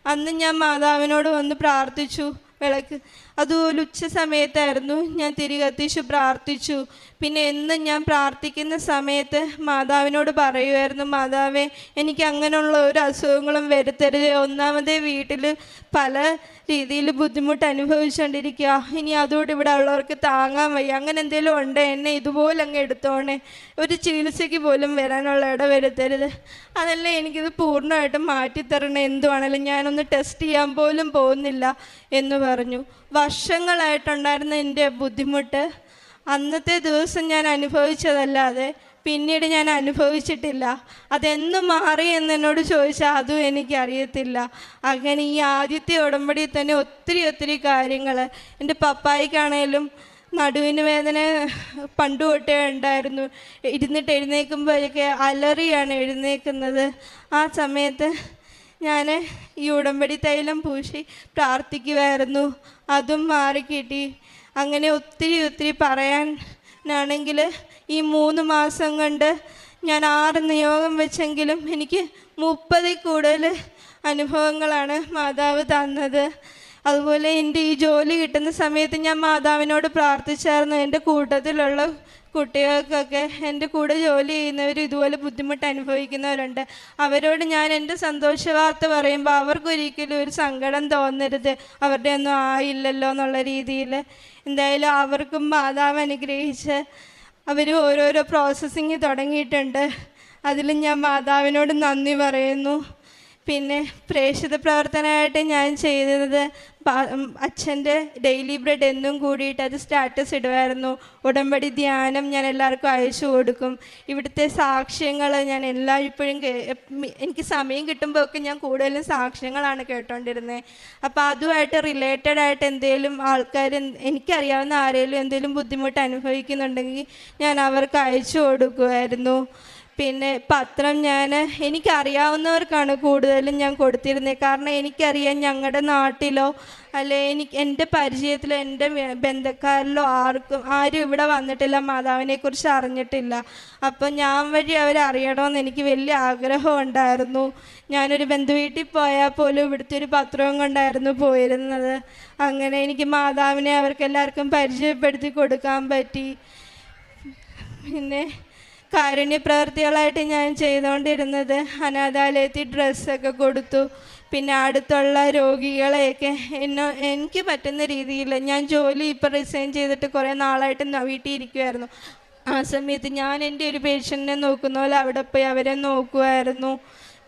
അന്ന് ഞാൻ മാതാവിനോട് വന്ന് പ്രാർത്ഥിച്ചു വിളക്ക്. അതുപോലെ ഉച്ച സമയത്തായിരുന്നു ഞാൻ തിരികെ കത്തിച്ചു പ്രാർത്ഥിച്ചു. പിന്നെ എന്നും ഞാൻ പ്രാർത്ഥിക്കുന്ന സമയത്ത് മാതാവിനോട് പറയുമായിരുന്നു മാതാവേ എനിക്ക് അങ്ങനെയുള്ള ഒരു അസുഖങ്ങളും വരുത്തരുത്. ഒന്നാമതേ വീട്ടിൽ പല രീതിയിൽ ബുദ്ധിമുട്ട് അനുഭവിച്ചുകൊണ്ടിരിക്കുക ഇനി അതുകൊണ്ട് ഇവിടെ ഉള്ളവർക്ക് താങ്ങാൻ വയ്യ. അങ്ങനെ എന്തെങ്കിലും ഉണ്ട്? എന്നെ ഇതുപോലെ അങ്ങ് എടുത്തോണേ. ഒരു ചികിത്സയ്ക്ക് പോലും വരാനുള്ള ഇട വരുത്തരുത്. അതല്ല എനിക്കിത് പൂർണമായിട്ടും മാറ്റിത്തരണേ. എന്തുവാണേലും ഞാനൊന്ന് ടെസ്റ്റ് ചെയ്യാൻ പോലും പോകുന്നില്ല എന്ന് പറഞ്ഞു. വർഷങ്ങളായിട്ടുണ്ടായിരുന്ന എന്റെ ബുദ്ധിമുട്ട് അന്നത്തെ ദിവസം ഞാൻ അനുഭവിച്ചതല്ലാതെ പിന്നീട് ഞാൻ അനുഭവിച്ചിട്ടില്ല. അതെന്ന് മാറി എന്ന് എന്നോട് ചോദിച്ചാൽ അതും എനിക്കറിയത്തില്ല. അങ്ങനെ ഈ ആദ്യത്തെ ഉടമ്പടി തന്നെ ഒത്തിരി ഒത്തിരി കാര്യങ്ങൾ എന്റെ പപ്പായിക്കാണേലും നടുവിന് വേദന പണ്ട് തൊട്ടേ ഉണ്ടായിരുന്നു. ഇരുന്നിട്ട് എഴുന്നേൽക്കുമ്പോഴൊക്കെ അലറിയാണ് എഴുന്നേൽക്കുന്നത്. ആ സമയത്ത് ഞാൻ ഈ ഉടമ്പടി തൈലം പൂശി പ്രാർത്ഥിക്കുമായിരുന്നു അതും മാറിക്കിട്ടി അങ്ങനെ ഒത്തിരി ഒത്തിരി പറയാനാണെങ്കിൽ ഈ മൂന്ന് മാസം കൊണ്ട് ഞാൻ ആറ് നിയോഗം വെച്ചെങ്കിലും എനിക്ക് മുപ്പതിൽ കൂടുതൽ അനുഭവങ്ങളാണ് മാതാവ് തന്നത്. അതുപോലെ എന്റെ ഈ ജോലി കിട്ടുന്ന സമയത്ത് ഞാൻ മാതാവിനോട് പ്രാർത്ഥിച്ചായിരുന്നു. എന്റെ കൂട്ടത്തിലുള്ള കുട്ടികൾക്കൊക്കെ എന്റെ കൂടെ ജോലി ചെയ്യുന്നവർ ഇതുപോലെ ബുദ്ധിമുട്ട് അനുഭവിക്കുന്നവരുണ്ട്. അവരോട് ഞാൻ എന്റെ സന്തോഷ വാർത്ത പറയുമ്പോൾ അവർക്കൊരിക്കലും ഒരു സങ്കടം തോന്നരുത്. അവരുടെ ഒന്നും ആയില്ലല്ലോ എന്നുള്ള രീതിയിൽ എന്തായാലും അവർക്കും മാതാവ് അനുഗ്രഹിച്ച് അവർ ഓരോരോ പ്രോസസ്സിങ് തുടങ്ങിയിട്ടുണ്ട്. അതിൽ ഞാൻ മാതാവിനോട് നന്ദി പറയുന്നു. പിന്നെ പ്രേക്ഷിത പ്രവർത്തനമായിട്ട് ഞാൻ ചെയ്യുന്നത് അച്ഛന്റെ ഡെയിലി ബ്രെഡ് എന്നും കൂടിയിട്ട് അത് സ്റ്റാറ്റസ് ഇടുമായിരുന്നു ഉടമ്പടി ധ്യാനം ഞാൻ എല്ലാവർക്കും അയച്ചു കൊടുക്കും. ഇവിടുത്തെ സാക്ഷ്യങ്ങൾ ഞാൻ എല്ലാ ഇപ്പോഴും എനിക്ക് സമയം കിട്ടുമ്പോഴൊക്കെ ഞാൻ കൂടുതലും സാക്ഷ്യങ്ങളാണ് കേട്ടോണ്ടിരുന്നത് അപ്പോൾ അതുമായിട്ട് റിലേറ്റഡ് ആയിട്ട് എന്തെങ്കിലും ആൾക്കാർ എനിക്കറിയാവുന്ന ആരെങ്കിലും എന്തെങ്കിലും ബുദ്ധിമുട്ട് അനുഭവിക്കുന്നുണ്ടെങ്കിൽ ഞാൻ അവർക്ക് അയച്ചു കൊടുക്കുമായിരുന്നു പിന്നെ പത്രം ഞാൻ എനിക്കറിയാവുന്നവർക്കാണ് കൂടുതലും ഞാൻ കൊടുത്തിരുന്നത്. കാരണം എനിക്കറിയാം ഞങ്ങളുടെ നാട്ടിലോ അല്ലെ എനിക്ക് എന്റെ പരിചയത്തിലോ എന്റെ ബന്ധക്കാരിലോ ആർക്കും ആരും ഇവിടെ വന്നിട്ടില്ല മാതാവിനെക്കുറിച്ച് അറിഞ്ഞിട്ടില്ല. അപ്പം ഞാൻ വഴി അവരറിയണമെന്ന് എനിക്ക് വലിയ ആഗ്രഹം ഉണ്ടായിരുന്നു. ഞാനൊരു ബന്ധുവീട്ടിൽ പോയാൽ പോലും ഇവിടുത്തെ ഒരു പത്രവും കൊണ്ടായിരുന്നു പോയിരുന്നത്. അങ്ങനെ എനിക്ക് മാതാവിനെ അവർക്ക് എല്ലാവർക്കും പരിചയപ്പെടുത്തി കൊടുക്കാൻ പറ്റി. പിന്നെ കാരുണ്യ പ്രവർത്തികളായിട്ട് ഞാൻ ചെയ്തുകൊണ്ടിരുന്നത്. അനാഥാലയത്തിൽ ഡ്രസ്സൊക്കെ കൊടുത്തു. പിന്നെ അടുത്തുള്ള രോഗികളെയൊക്കെ എന്നോ എനിക്ക് പറ്റുന്ന രീതിയിൽ ഞാൻ ജോലി ഇപ്പോൾ റിസൈൻ ചെയ്തിട്ട് കുറേ നാളായിട്ട് വീട്ടിൽ ഇരിക്കുമായിരുന്നു ആ സമയത്ത് ഞാൻ എന്റെ ഒരു പേഷ്യന്റിനെ നോക്കുന്ന പോലെ അവിടെ പോയി അവരെ നോക്കുമായിരുന്നു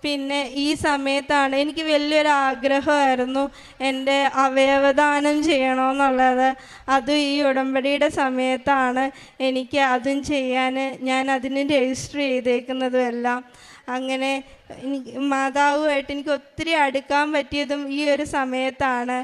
പിന്നെ ഈ സമയത്താണ് എനിക്ക് വലിയൊരു ആഗ്രഹമായിരുന്നു എന്റെ അവയവദാനം ചെയ്യണമെന്നുള്ളത്. അതും ഈ ഉടമ്പടിയുടെ സമയത്താണ് എനിക്ക് അതും ചെയ്യാൻ ഞാൻ അതിന് രജിസ്റ്റർ ചെയ്തേക്കുന്നതും എല്ലാം അങ്ങനെ എനിക്ക് മാതാവുമായിട്ട് എനിക്ക് ഒത്തിരി അടുക്കാൻ പറ്റിയതും ഈ ഒരു സമയത്താണ്.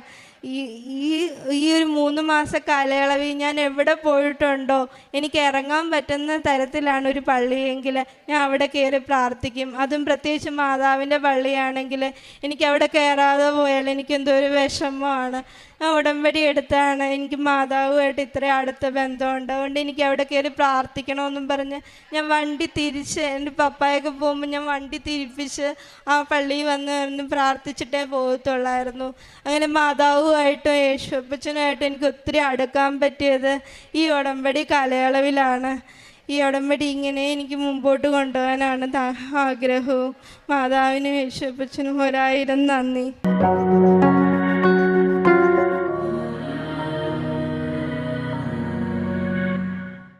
ഈ ഈ ഈ ഒരു മൂന്ന് മാസ കാലയളവിൽ ഞാൻ എവിടെ പോയിട്ടുണ്ടോ എനിക്ക് ഇറങ്ങാൻ പറ്റുന്ന തരത്തിലാണ് ഒരു പള്ളിയെങ്കിൽ ഞാൻ അവിടെ കയറി പ്രാർത്ഥിക്കും. അതും പ്രത്യേകിച്ച് മാതാവിന്റെ പള്ളിയാണെങ്കിൽ എനിക്ക് അവിടെ കയറാതെ പോയാൽ എനിക്ക് എന്തോ ഒരു വിഷമമാണ്. ഉടമ്പടി എടുത്താണ്. എനിക്ക് മാതാവുമായിട്ട് ഇത്ര അടുത്ത ബന്ധമുണ്ട്. അതുകൊണ്ട് എനിക്ക് അവിടെ കയറി പ്രാർത്ഥിക്കണമെന്നും പറഞ്ഞ് ഞാൻ വണ്ടി തിരിച്ച് എന്റെ പപ്പായൊക്കെ പോകുമ്പോൾ ഞാൻ വണ്ടി തിരിപ്പിച്ച് ആ പള്ളിയിൽ വന്ന് പ്രാർത്ഥിച്ചിട്ടേ പോകത്തുള്ളായിരുന്നു. അങ്ങനെ മാതാവുമായിട്ടും യേശുപ്പച്ചനുമായിട്ടും എനിക്ക് ഒത്തിരി അടുക്കാൻ പറ്റിയത് ഈ ഉടമ്പടി കാലയളവിലാണ്. ഈ ഉടമ്പടി ഇങ്ങനെ എനിക്ക് മുമ്പോട്ട് കൊണ്ടുപോകാനാണ് ആഗ്രഹവും. മാതാവിനും യേശുപ്പച്ചനും ഒരായിരം നന്ദി.